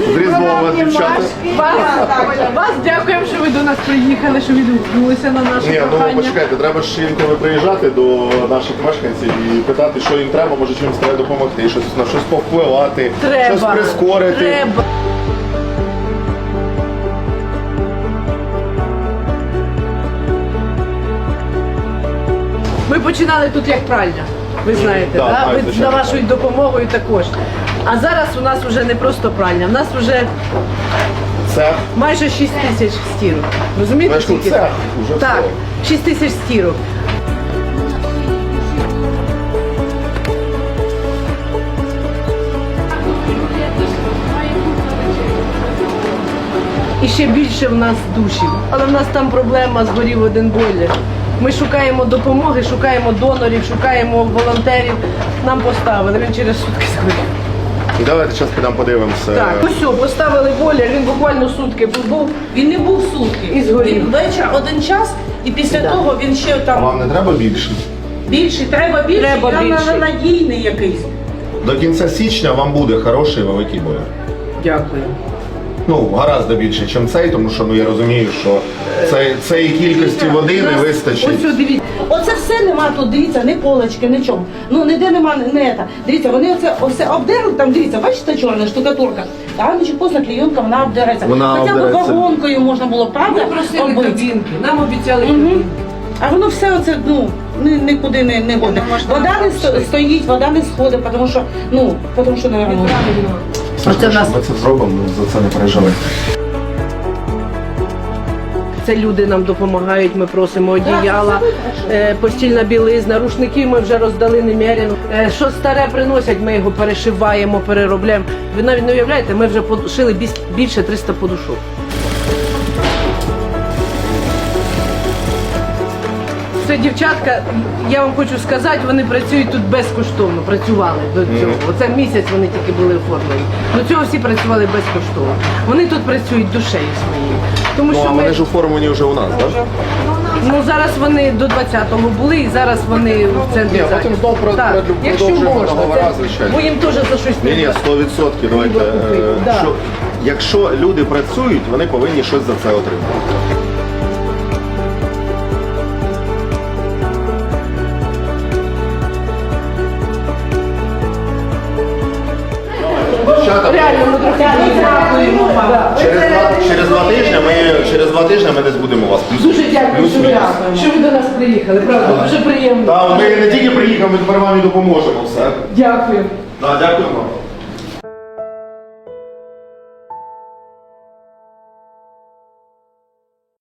З Різдвом вас, дівчата. Вас, дякуємо, що ви до нас приїхали, що відгукнулися на наше Ні, ну прохання. почекайте, треба ж інколи приїжджати до наших мешканців і питати, що їм треба, може чимось треба допомогти, щось на щось повпливати, Треба. щось прискорити. Треба. Ми починали тут як пральня. Ви знаєте, Да, да? знаю, ви звичайно, за вашою допомогою також. А зараз у нас вже не просто пральня, в нас вже Це майже 6 тисяч стірок. Розумієте? Скільки це? вже Так, 6 тисяч стірок. І ще більше в нас душів. Але в нас там проблема, згорів один бойлер. Ми шукаємо допомоги, шукаємо донорів, шукаємо волонтерів. Нам поставили, він через сутки згорів. Давайте зараз підемо подивимося. Так, ну все, поставили бойлер, він буквально сутки був. Він не був сутки. І згорів. Він вечір один час, і після того він ще А там вам не треба більше? більший. Треба більше, Треба я більше. на- надійний якийсь. До кінця січня вам буде хороший великий бойлер. Дякую. Ну, гораздо більше, ніж цей, тому що ну я розумію, що цей, цієї кількості води не вистачить. Ось дивіться. Оце все нема тут, дивіться, ні полочки, нічого. Ну ніде нема не це. Дивіться, вони оце все обдерли, там дивіться, бачите чорна штукатурка. Там нічого позна клейонка, вона обдереться. Вона Хоча б обдереться. вагонкою можна було, правда? Ми просили оббити. кабінки, нам обіцяли кабінки. А воно все оце, ну, ні- нікуди не, не годне. Вода не сто- стоїть, вода не сходить, тому що, ну, тому що, наверное, Оце в нас... Ми це зробимо, за це не переживай. Це люди нам допомагають, ми просимо одіяла, е, постільна білизна, рушники ми вже роздали немерено. Е, Що старе приносять, ми його перешиваємо, переробляємо. Ви навіть не уявляєте, ми вже пошили більше 300 подушок. Це дівчатка, я вам хочу сказати, вони працюють тут безкоштовно, працювали до цього. Оце місяць вони тільки були оформлені. До цього всі працювали безкоштовно. Вони тут працюють душею своєю. Тому Ну, що а ми... вони ж оформлені вже у нас, так? Ну зараз вони до 20-го були і зараз вони в центрі. Ні, потім захисту. знов про- так. про- Якщо продовжуємо можна, договори, це- звичайно. бо їм теж за щось Ні, ні, треба. 100%. Давайте. Е, да. що, якщо люди працюють, вони повинні щось за це отримати. Дівчата, Реально, ми трохи дякуємо вам. через два, через два тижні ми через два тижні ми десь будемо у вас. Дуже дякую, що ви, що ви до нас приїхали. Правда, дуже приємно. Та ми не тільки приїхали, ми тепер вам і допоможемо все. Дякую. Да, дякуємо.